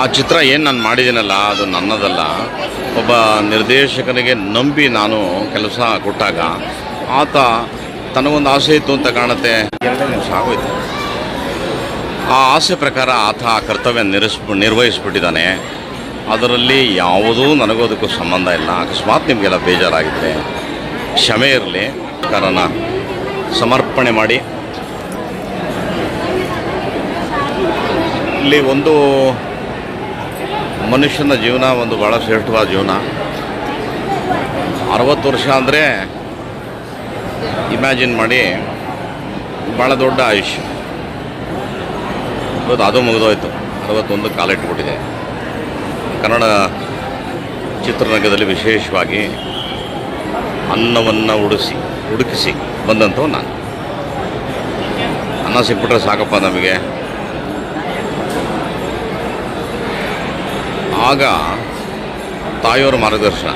ಆ ಚಿತ್ರ ಏನು ನಾನು ಮಾಡಿದ್ದೀನಲ್ಲ, ಅದು ನನ್ನದಲ್ಲ. ಒಬ್ಬ ನಿರ್ದೇಶಕನಿಗೆ ನಂಬಿ ನಾನು ಕೆಲಸ ಕೊಟ್ಟಾಗ ಆತ ತನಗೊಂದು ಆಸೆ ಇತ್ತು ಅಂತ ಕಾಣುತ್ತೆ. ಆಗೋಯ್ತು. ಆ ಆಸೆ ಪ್ರಕಾರ ಆತ ಆ ಕರ್ತವ್ಯ ನಿರ್ಸ್, ನಿರ್ವಹಿಸ್ಬಿಟ್ಟಿದ್ದಾನೆ. ಅದರಲ್ಲಿ ಯಾವುದೂ ನನಗೂ ಅದಕ್ಕೂ ಸಂಬಂಧ ಇಲ್ಲ. ಅಕಸ್ಮಾತ್ ನಿಮಗೆಲ್ಲ ಬೇಜಾರಾಗಿದ್ದರೆ ಕ್ಷಮೆ ಇರಲಿ. ಕಾರಣ ಸಮರ್ಪಣೆ ಮಾಡಿ. ಇಲ್ಲಿ ಒಂದು ಮನುಷ್ಯನ ಜೀವನ ಒಂದು ಭಾಳ ಶ್ರೇಷ್ಠವಾದ ಜೀವನ. ಅರವತ್ತು ವರ್ಷ ಅಂದರೆ ಇಮ್ಯಾಜಿನ್ ಮಾಡಿ ಭಾಳ ದೊಡ್ಡ ಆಯುಷ್ಯ ಇವತ್ತು ಅದು ಮುಗಿದೋಯ್ತು. ಅರವತ್ತೊಂದು ಕಾಲಿಟ್ಬಿಟ್ಟಿದೆ ಕನ್ನಡ ಚಿತ್ರರಂಗದಲ್ಲಿ ವಿಶೇಷವಾಗಿ ಅನ್ನವನ್ನು ಉಡಿಸಿ, ಹುಡುಕಿಸಿ ಬಂದಂಥವು ನಾನು. ಅನ್ನ ಸಿಕ್ಬಿಟ್ರೆ ಸಾಕಪ್ಪ ನಮಗೆ. ಆಗ ತಾಯಿಯವರ ಮಾರ್ಗದರ್ಶನ.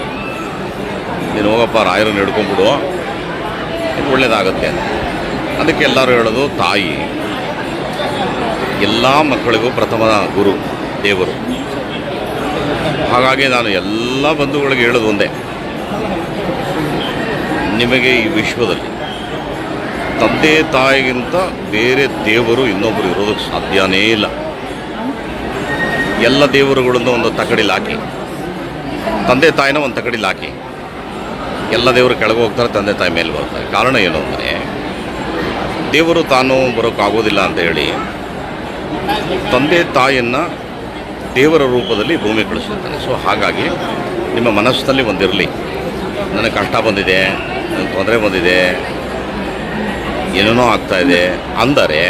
ನೀನು ಹೋಗಪ್ಪ, ರಾಯರನ್ನು ಹಿಡ್ಕೊಂಬಿಡು ಇದು ಒಳ್ಳೆಯದಾಗುತ್ತೆ ಅದಕ್ಕೆ ಎಲ್ಲರೂ ಹೇಳೋದು ತಾಯಿ. ಎಲ್ಲ ಮಕ್ಕಳಿಗೂ ಪ್ರಥಮ ಗುರು, ದೇವರು. ಹಾಗಾಗಿ ನಾನು ಎಲ್ಲ ಬಂಧುಗಳಿಗೆ ಹೇಳೋದು ಒಂದೇ. ನಿಮಗೆ ಈ ವಿಶ್ವದಲ್ಲಿ ತಂದೆ ತಾಯಿಗಿಂತ ಬೇರೆ ದೇವರು ಇನ್ನೊಬ್ಬರು ಇರೋದಕ್ಕೆ ಸಾಧ್ಯವೇ ಇಲ್ಲ. ಎಲ್ಲ ದೇವರುಗಳನ್ನು ಒಂದು ತಕಡಿಲಿ ಹಾಕಿ. ತಂದೆ ತಾಯಿನ ಒಂದು ತಕಡಿಲಿ ಹಾಕಿ. ಎಲ್ಲ ದೇವರು ಕೆಳಗೆ ಹೋಗ್ತಾರೆ, ತಂದೆ ತಾಯಿ ಮೇಲೆ ಬರ್ತಾರೆ ಕಾರಣ ಏನು ಅಂದರೆ, ದೇವರು ತಾನು ಬರೋಕ್ಕಾಗೋದಿಲ್ಲ ಅಂತ ಹೇಳಿ ತಂದೆ ತಾಯಿಯನ್ನು ದೇವರ ರೂಪದಲ್ಲಿ ಭೂಮಿ ಕಳಿಸುತ್ತಾನೆ ಸೊ ಹಾಗಾಗಿ ನಿಮ್ಮ ಮನಸ್ಸಿನಲ್ಲಿ ಒಂದಿರಲಿ. ನನಗೆ ಕಷ್ಟ ಬಂದಿದೆ ನನಗೆ ತೊಂದರೆ ಬಂದಿದೆ, ಏನೇನೋ ಆಗ್ತಾಯಿದೆ ಅಂದರೆ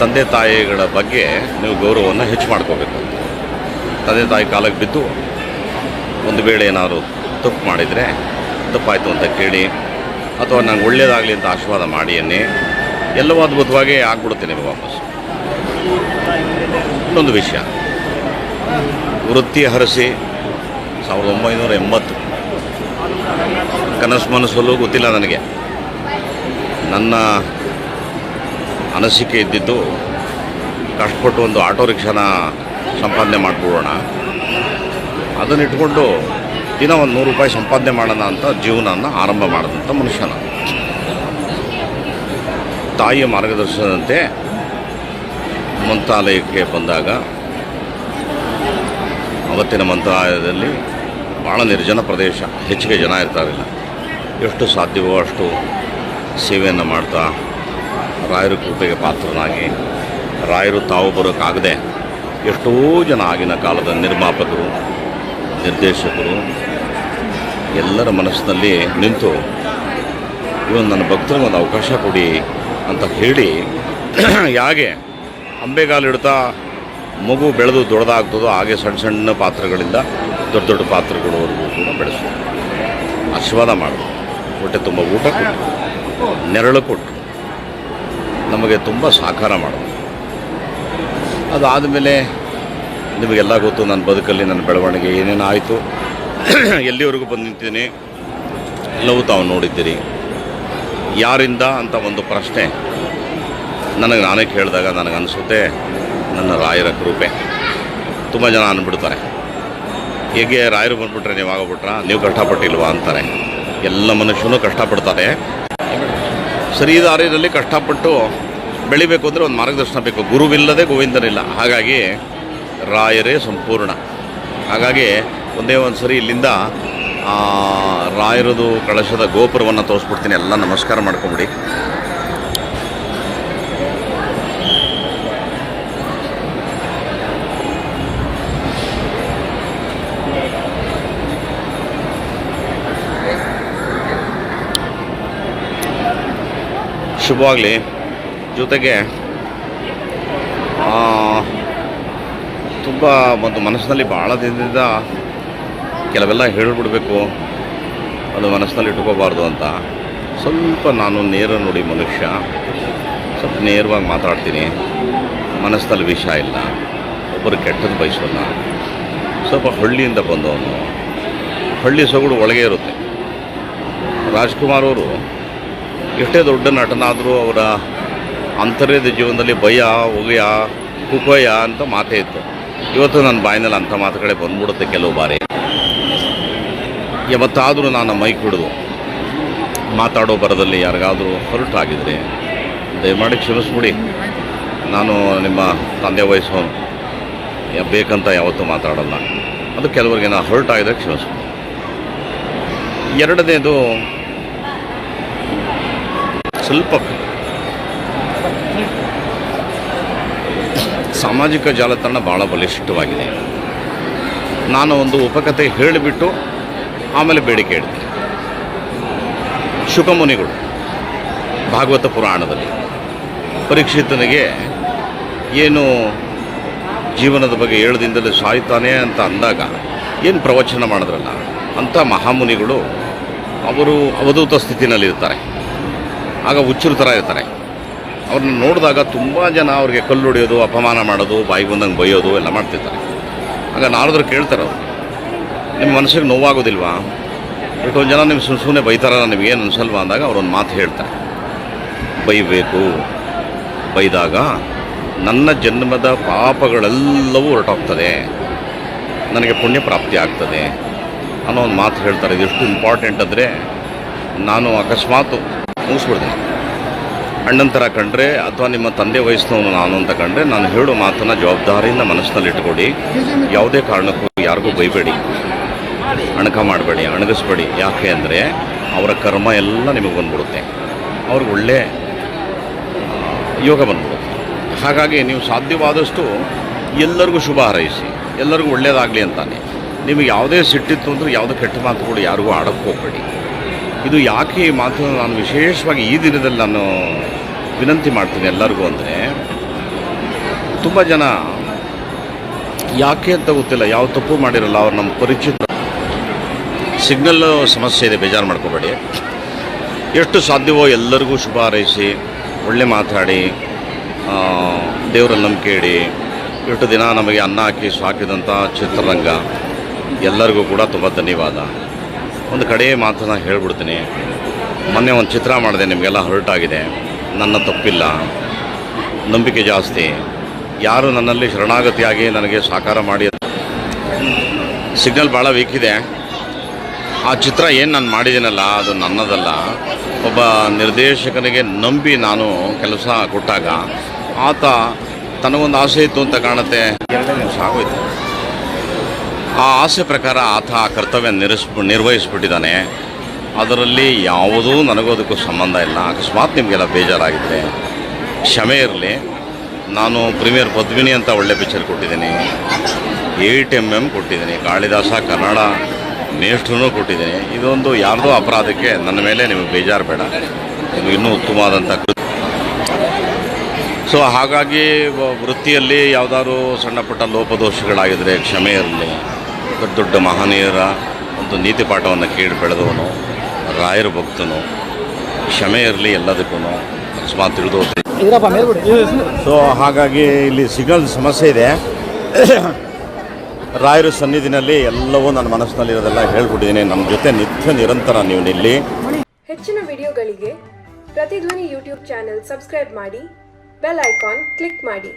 ತಂದೆ ತಾಯಿಗಳ ಬಗ್ಗೆ ನೀವು ಗೌರವವನ್ನು ಹೆಚ್ಚು ಮಾಡ್ಕೋಬೇಕು. ತಂದೆ ತಾಯಿ ಕಾಲಕ್ಕೆ ಬಿದ್ದು ಒಂದು ವೇಳೆ ಏನಾದ್ರು ತಪ್ಪು ಮಾಡಿದರೆ ತಪ್ಪಾಯಿತು ಅಂತ ಕೇಳಿ ಅಥವಾ ನಂಗೆ ಒಳ್ಳೆಯದಾಗಲಿ ಅಂತ ಆಶೀರ್ವಾದ ಮಾಡಿ ಎಲ್ಲವೂ ಅದ್ಭುತವಾಗಿ ಆಗ್ಬಿಡುತ್ತೆ ನಿಮಗೆ ವಾಪಸ್ ಇನ್ನೊಂದು ವಿಷಯ. ವೃತ್ತಿ ಹರಸಿ ಸಾವಿರದ ಒಂಬೈನೂರ ಎಂಬತ್ತು. ಕನಸು ಮನಸ್ಸಲ್ಲೂ ಗೊತ್ತಿಲ್ಲ ನನಗೆ. ನನ್ನ ಅನಿಸಿಕೆ ಇದ್ದಿದ್ದು ಕಷ್ಟಪಟ್ಟು ಒಂದು ಆಟೋ ರಿಕ್ಷಾನ ಸಂಪಾದನೆ ಮಾಡಿಬಿಡೋಣ. ಅದನ್ನು ಇಟ್ಕೊಂಡು ದಿನ ಒಂದು ನೂರು ರೂಪಾಯಿ ಸಂಪಾದನೆ ಮಾಡೋಣ ಅಂತ ಜೀವನನ ಆರಂಭ ಮಾಡಿದಂಥ ಮನುಷ್ಯನ. ತಾಯಿಯ ಮಾರ್ಗದರ್ಶನದಂತೆ ಮಂತ್ರಾಲಯಕ್ಕೆ ಬಂದಾಗ ಅವತ್ತಿನ ಮಂತ್ರಾಲಯದಲ್ಲಿ ಭಾಳ ನಿರ್ಜನ ಪ್ರದೇಶ, ಹೆಚ್ಚಿಗೆ ಜನ ಇರ್ತಾರಿಲ್ಲ ಎಷ್ಟು ಸಾಧ್ಯವೋ ಅಷ್ಟು ಸೇವೆಯನ್ನು ಮಾಡ್ತಾ ರಾಯರ ಕೃಪೆಗೆ ಪಾತ್ರನಾಗಿ ರಾಯರು ತಾವು ಬರೋಕ್ಕಾಗದೆ ಎಷ್ಟೋ ಜನ ಆಗಿನ ಕಾಲದ ನಿರ್ಮಾಪಕರು, ನಿರ್ದೇಶಕರು, ಎಲ್ಲರ ಮನಸ್ಸಿನಲ್ಲಿ ನಿಂತು ಇವನು ನನ್ನ ಭಕ್ತರಿಗೆ ಒಂದು ಅವಕಾಶ ಕೊಡಿ ಅಂತ ಹೇಳಿ ಯಾಗೆ ಅಂಬೆಗಾಲಿಡ್ತಾ ಮಗು ಬೆಳೆದು ದೊಡ್ಡದಾಗ್ತದೋ ಹಾಗೆ ಸಣ್ಣ ಸಣ್ಣ ಪಾತ್ರಗಳಿಂದ ದೊಡ್ಡ ದೊಡ್ಡ ಪಾತ್ರಗಳವರೆಗೂ ಕೂಡ ಬೆಳೆಸೋದು ಆಶೀರ್ವಾದ ಮಾಡೋದು ಹೊಟ್ಟೆ ತುಂಬ ಊಟ ಕೊಟ್ಟು, ನೆರಳು ಕೊಟ್ಟು. ನಮಗೆ ತುಂಬ ಸಹಕಾರ ಮಾಡೋದು. ಅದಾದಮೇಲೆ ನಿಮಗೆಲ್ಲ ಗೊತ್ತು, ನನ್ನ ಬದುಕಲ್ಲಿ, ನನ್ನ ಬೆಳವಣಿಗೆ ಏನೇನು ಆಯಿತು. ಎಲ್ಲಿವರೆಗೂ ಬಂದು ನಿಂತಿದ್ದೀನಿ? ಎಲ್ಲವೂ ತಾವು ನೋಡಿದ್ದೀರಿ. ಯಾರಿಂದ ಅಂತ ಒಂದು ಪ್ರಶ್ನೆ ನನಗೆ ನಾನೇ ಕೇಳಿದಾಗ ನನಗನ್ನಿಸುತ್ತೆ ನನ್ನ ರಾಯರ ಕೃಪೆ. ತುಂಬ ಜನ ಅಂದ್ಬಿಡ್ತಾರೆ. ಹೇಗೆ ರಾಯರು ಬಂದುಬಿಟ್ರೆ ನೀವು ಆಗೋಗ್ಬಿಟ್ರ ನೀವು ಕಷ್ಟಪಟ್ಟಿಲ್ವಾ ಅಂತಾರೆ. ಎಲ್ಲ ಮನುಷ್ಯನೂ ಕಷ್ಟಪಡ್ತಾರೆ ಸರಿ ದಾರಿಯಲ್ಲಿ ಕಷ್ಟಪಟ್ಟು ಬೆಳಿಬೇಕು ಅಂದರೆ ಒಂದು ಮಾರ್ಗದರ್ಶನ ಬೇಕು. ಗುರುವಿಲ್ಲದೆ ಗೋವಿಂದನಿಲ್ಲ. ಹಾಗಾಗಿ ರಾಯರೇ ಸಂಪೂರ್ಣ. ಹಾಗಾಗಿ ಒಂದೇ ಒಂದು ಸರಿ ಇಲ್ಲಿಂದ ರಾಯರದು ಕಳಶದ ಗೋಪುರವನ್ನು ತೋರಿಸ್ಬಿಡ್ತೀನಿ. ಎಲ್ಲ ನಮಸ್ಕಾರ ಮಾಡ್ಕೊಂಬಿಡಿ. ಶುಭವಾಗಲಿ. ಜೊತೆಗೆ ತುಂಬ ಒಂದು ಮನಸ್ಸಿನಲ್ಲಿ ಭಾಳ ದಿನದಿಂದ ಕೆಲವೆಲ್ಲ ಹೇಳಿಬಿಡ್ಬೇಕು. ಅದು ಮನಸ್ಸಿನಲ್ಲಿ ಇಟ್ಕೋಬಾರ್ದು ಅಂತ. ಸ್ವಲ್ಪ ನಾನು ನೇರ ನೋಡಿ ಮನುಷ್ಯ, ಸ್ವಲ್ಪ ನೇರವಾಗಿ ಮಾತಾಡ್ತೀನಿ. ಮನಸ್ಸಲ್ಲಿ ವಿಷ ಇಲ್ಲ. ಒಬ್ಬರು ಕೆಟ್ಟದ್ದು ಬಯಸೋಲ್ಲ. ಸ್ವಲ್ಪ ಹಳ್ಳಿಯಿಂದ ಬಂದವನು. ಹಳ್ಳಿ ಸೊಗಡು ಒಳಗೆ ಇರುತ್ತೆ. ರಾಜ್ಕುಮಾರ್ ಅವರು ಎಷ್ಟೇ ದೊಡ್ಡ ನಟನಾದರೂ ಅವರ ಅಂತರ್ಯದ ಜೀವನದಲ್ಲಿ ಭಯ, ಉಗಯ ಕುಕೋಯ ಅಂತ ಮಾತೇ ಇತ್ತು. ಇವತ್ತು ನನ್ನ ಬಾಯಿನಲ್ಲಿ ಅಂಥ ಮಾತುಗಳೇ ಬಂದ್ಬಿಡುತ್ತೆ ಕೆಲವು ಬಾರಿ. ಯಾವತ್ತಾದರೂ ನಾನು ಮೈಕ್ ಹಿಡಿದು ಮಾತಾಡೋ ಬರದಲ್ಲಿ ಯಾರಿಗಾದರೂ ಹೊರಟಾಗಿದ್ರೆ, ದಯಮಾಡಿ ಕ್ಷಮಿಸ್ಬಿಡಿ. ನಾನು ನಿಮ್ಮ ತಂದೆ ವಯಸ್ಸು. ಬೇಕಂತ ಯಾವತ್ತೂ ಮಾತಾಡಲ್ಲ. ಅದು ಕೆಲವರಿಗೆ ನಾನು ಹೊರಟಾಗಿದ್ರೆ ಕ್ಷಮಿಸ್ಬಿಡಿ. ಎರಡನೇದು ಸ್ವಲ್ಪ ಸಾಮಾಜಿಕ ಜಾಲತಾಣ ಭಾಳ ಬಲಿಷ್ಠವಾಗಿದೆ. ನಾನು ಒಂದು ಉಪಕಥೆ ಹೇಳಿಬಿಟ್ಟು ಆಮೇಲೆ ಬೇಡಿಕೆ ಇಡ್ತೀನಿ. ಶುಕಮುನಿಗಳು, ಭಾಗವತ ಪುರಾಣದಲ್ಲಿ ಪರೀಕ್ಷಿತನಿಗೆ ಏನು ಜೀವನದ ಬಗ್ಗೆ ಏಳದಿಂದಲೇ ಸಾಯ್ತಾನೆ ಅಂತ ಅಂದಾಗ ಏನು ಪ್ರವಚನ ಮಾಡಿದ್ರಲ್ಲ, ಅಂಥ ಮಹಾಮುನಿಗಳು ಅವರು ಅವಧೂತ ಸ್ಥಿತಿನಲ್ಲಿರ್ತಾರೆ. ಆಗ ಹುಚ್ಚರು ಥರ ಇರ್ತಾರೆ. ಅವ್ರನ್ನ ನೋಡಿದಾಗ ತುಂಬ ಜನ ಅವ್ರಿಗೆ ಕಲ್ಲು ಹೊಡೆಯೋದು, ಅಪಮಾನ ಮಾಡೋದು, ಬಾಯಿ ಬಂದಂಗೆ ಬೈಯೋದು ಎಲ್ಲ ಮಾಡ್ತಿರ್ತಾರೆ. ಆಗ ನಾಳಿದ್ರು ಕೇಳ್ತಾರೆ ಅವರು ನಿಮ್ಮ ಮನಸ್ಸಿಗೆ ನೋವಾಗೋದಿಲ್ವಾ? ಎಷ್ಟೊಂದು ಜನ ನಿಮ್ಮ ಸುಮ್ಮನೆ ಸುಮ್ಮನೆ ಬೈತಾರಲ್ಲ ನಿಮಗೇನು ಅನ್ಸಲ್ವಾ? ಅಂದಾಗ ಅವರೊಂದು ಮಾತು ಹೇಳ್ತಾರೆ. ಬೈಬೇಕು. ಬೈದಾಗ ನನ್ನ ಜನ್ಮದ ಪಾಪಗಳೆಲ್ಲವೂ ಹೊರಟೋಗ್ತದೆ. ನನಗೆ ಪುಣ್ಯ ಪ್ರಾಪ್ತಿ ಆಗ್ತದೆ. ಅನ್ನೋ ಒಂದು ಮಾತು ಹೇಳ್ತಾರೆ. ಇದು ಎಷ್ಟು ಇಂಪಾರ್ಟೆಂಟ್ ಅಂದರೆ, ನಾನು ಅಕಸ್ಮಾತ್ ಮುಗಿಸ್ಬಿಡ್ತೀನಿ ಅಣ್ಣನ ಥರ ಕಂಡ್ರೆ ಅಥವಾ ನಿಮ್ಮ ತಂದೆ ವಯಸ್ಸಿನವನು ನಾನು ಅಂತ ಕಂಡ್ರೆ ನಾನು ಹೇಳೋ ಮಾತನ್ನು ಜವಾಬ್ದಾರಿಯಿಂದ ಮನಸ್ಸಿನಲ್ಲಿ ಇಟ್ಕೊಡಿ ಯಾವುದೇ ಕಾರಣಕ್ಕೂ ಯಾರಿಗೂ ಬೈಬೇಡಿ ಅಣಕ ಮಾಡಬೇಡಿ, ಅಣಗಿಸ್ಬೇಡಿ. ಯಾಕೆ ಅಂದರೆ ಅವರ ಕರ್ಮ ಎಲ್ಲ ನಿಮಗೆ ಬಂದ್ಬಿಡುತ್ತೆ. ಅವ್ರಿಗೆ ಒಳ್ಳೆ ಯೋಗ ಬಂದ್ಬಿಡುತ್ತೆ. ಹಾಗಾಗಿ ನೀವು ಸಾಧ್ಯವಾದಷ್ಟು ಎಲ್ಲರಿಗೂ ಶುಭ ಹಾರೈಸಿ. ಎಲ್ಲರಿಗೂ ಒಳ್ಳೆಯದಾಗಲಿ ಅಂತಾನೆ. ನಿಮಗೆ ಯಾವುದೇ ಸಿಟ್ಟಿತ್ತು ಅಂದರೆ ಯಾವುದೇ ಕೆಟ್ಟ ಮಾತುಗಳು ಯಾರಿಗೂ ಆಡೋಕ್ಕೆ ಹೋಗಬೇಡಿ. ಇದು ಯಾಕೆ ಮಾತು ನಾನು ವಿಶೇಷವಾಗಿ ಈ ದಿನದಲ್ಲಿ ನಾನು ವಿನಂತಿ ಮಾಡ್ತೀನಿ ಎಲ್ಲರಿಗೂ ಅಂದರೆ, ತುಂಬ ಜನ ಯಾಕೆ ಅಂತ ಗೊತ್ತಿಲ್ಲ, ಯಾವ ತಪ್ಪು ಮಾಡಿರಲ್ಲ, ಅವ್ರು ನಮ್ಮ ಪರಿಚಿತ ಸಿಗ್ನಲ್ ಸಮಸ್ಯೆ ಇದೆ, ಬೇಜಾರು ಮಾಡ್ಕೋಬೇಡಿ. ಎಷ್ಟು ಸಾಧ್ಯವೋ ಎಲ್ಲರಿಗೂ ಶುಭ ಹಾರೈಸಿ, ಒಳ್ಳೆ ಮಾತಾಡಿ ದೇವರಲ್ಲಿ ನಂಬಿಕೆ ಇಡಿ, ಎಷ್ಟು ದಿನ ನಮಗೆ ಅನ್ನ ಹಾಕಿ ಸಾಕಿದಂಥ ಚಿತ್ರರಂಗ, ಎಲ್ಲರಿಗೂ ಕೂಡ ತುಂಬ ಧನ್ಯವಾದ. ಒಂದು ಕಡೆ ಮಾತನ್ನು ಹೇಳ್ಬಿಡ್ತೀನಿ. ಮೊನ್ನೆ ಒಂದು ಚಿತ್ರ ಮಾಡಿದೆ, ನಿಮಗೆಲ್ಲ ಹೊರಟಾಗಿದೆ ನನ್ನ ತಪ್ಪಿಲ್ಲ. ನಂಬಿಕೆ ಜಾಸ್ತಿ. ಯಾರು ನನ್ನಲ್ಲಿ ಶರಣಾಗತಿಯಾಗಿ ನನಗೆ ಸಾಕಾರ ಮಾಡಿ ಸಿಗ್ನಲ್ ಭಾಳ ಇದೆ. ಆ ಚಿತ್ರ ಏನು ನಾನು ಮಾಡಿದ್ದೀನಲ್ಲ, ಅದು ನನ್ನದಲ್ಲ. ಒಬ್ಬ ನಿರ್ದೇಶಕನಿಗೆ ನಂಬಿ ನಾನು ಕೆಲಸ ಕೊಟ್ಟಾಗ ಆತ ತನಗೊಂದು ಆಸೆ ಇತ್ತು ಅಂತ ಕಾಣುತ್ತೆ. ಎರಡನೇ ನಿಮಿಷ ಆ ಆಸೆ ಪ್ರಕಾರ ಆತ ಆ ಕರ್ತವ್ಯ ನಿರ್ಸ್ ನಿರ್ವಹಿಸ್ಬಿಟ್ಟಿದ್ದಾನೆ. ಅದರಲ್ಲಿ ಯಾವುದೂ ನನಗೋದಕ್ಕೂ ಸಂಬಂಧ ಇಲ್ಲ. ಅಕಸ್ಮಾತ್ ನಿಮಗೆಲ್ಲ ಬೇಜಾರಾಗಿದ್ದರೆ ಕ್ಷಮೆ ಇರಲಿ. ನಾನು ಪ್ರೀಮಿಯರ್ ಪದ್ಮಿನಿ ಅಂತ ಒಳ್ಳೆ ಪಿಕ್ಚರ್ ಕೊಟ್ಟಿದ್ದೀನಿ. ಏಯ್ಟ್ ಎಂ ಎಂ ಕೊಟ್ಟಿದ್ದೀನಿ. ಕಾಳಿದಾಸ, ಕನ್ನಡ ಮೇಷ್ಟ್ರೂ ಕೊಟ್ಟಿದ್ದೀನಿ. ಇದೊಂದು ಯಾರ್ದೋ ಅಪರಾಧಕ್ಕೆ ನನ್ನ ಮೇಲೆ ನಿಮಗೆ ಬೇಜಾರು ಬೇಡ. ನಿಮಗೆ ಇನ್ನೂ ಉತ್ತಮವಾದಂಥ ಸೊ, ಹಾಗಾಗಿ ವೃತ್ತಿಯಲ್ಲಿ ಯಾವುದಾದ್ರು ಸಣ್ಣಪುಟ್ಟ ಲೋಪದೋಷಗಳಾಗಿದ್ದರೆ ಕ್ಷಮೆ ಇರಲಿ. ದೊಡ್ಡ ದೊಡ್ಡ ಮಹನೀಯರ ಒಂದು ನೀತಿ ಪಾಠವನ್ನು ಕೇಳಿ ಬೆಳೆದವನು ರಾಯರ ಭಕ್ತನು ಕ್ಷಮೆ ಇರಲಿ ಎಲ್ಲದಕ್ಕೂ ಅಕಸ್ಮಾತ್ ತಿಳಿದು ಸೊ ಹಾಗಾಗಿ ಇಲ್ಲಿ ಸಿಗ್ನಲ್ ಸಮಸ್ಯೆ ಇದೆ. ರಾಯರ ಸನ್ನಿಧಿನಲ್ಲಿ ಎಲ್ಲವೂ ನನ್ನ ಮನಸ್ಸಿನಲ್ಲಿರೋದೆಲ್ಲ ಹೇಳ್ಬಿಟ್ಟಿದ್ದೀನಿ ನಮ್ಮ ಜೊತೆ ನಿತ್ಯ ನಿರಂತರ ನೀವು ನಿಲ್ಲಿ. ಹೆಚ್ಚಿನ ವಿಡಿಯೋಗಳಿಗೆ ಪ್ರತಿಧ್ವನಿ ಯೂಟ್ಯೂಬ್ ಚಾನೆಲ್ ಸಬ್ಸ್ಕ್ರೈಬ್ ಮಾಡಿ ಬೆಲ್ ಐಕಾನ್ ಕ್ಲಿಕ್ ಮಾಡಿ.